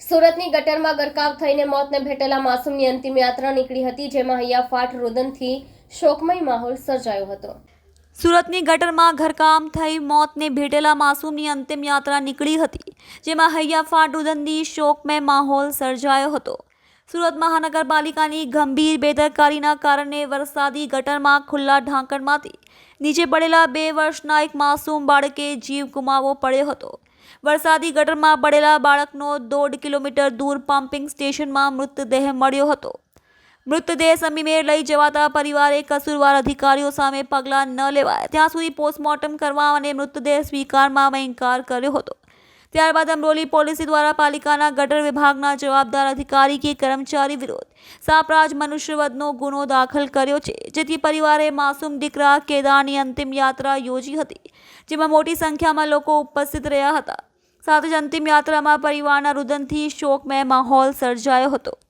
સુરતની ગટરમાં ગરકાવ થઈને મોતને ભેટેલા માસૂમની અંતિમ યાત્રા નીકળી હતી, જેમાં હૈયાફાટ રુદનથી શોકમય માહોલ સર્જાયો હતો. સુરતની ગટરમાં ઘરકામ થઈ મોતને ભેટેલા માસૂમની અંતિમ યાત્રા નીકળી હતી, જેમાં હૈયાફાટ રુદનની શોકમય માહોલ સર્જાયો હતો. સુરત મહાનગરપાલિકાની ગંભીર બેદરકારીના કારણે વરસાદી ગટરમાં ખુલ્લા ઢાંકણમાંથી નીચે પડેલા બે વર્ષના એક માસૂમ બાળકે જીવ ગુમાવવો પડ્યો હતો. વરસાદી ગટરમાં પડેલા બાળકનો દોઢ કિલોમીટર દૂર પમ્પિંગ સ્ટેશનમાં મૃતદેહ મળ્યો હતો. મૃતદેહ સમીમેર લઈ જવાતા પરિવારે કસૂરવાર અધિકારીઓ સામે પગલાં ન લેવાય. ત્યાં સુધી પોસ્ટમોર્ટમ કરવા અને મૃતદેહ સ્વીકારવામાં ઇનકાર કર્યો હતો. ત્યારબાદ અમરોલી પોલીસ દ્વારા પાલિકાના ગટર વિભાગના જવાબદાર અધિકારી કે કર્મચારી વિરુદ્ધ સાપરાજ મનુષ્યવધનો ગુનો દાખલ કર્યો છે, જેથી પરિવારે માસૂમ દીકરા કેદારની અંતિમ યાત્રા યોજી હતી, જેમાં મોટી સંખ્યામાં લોકો ઉપસ્થિત રહ્યા હતા. સાથે જ અંતિમ યાત્રામાં પરિવારના રુદનથી શોકમય માહોલ સર્જાયો હતો.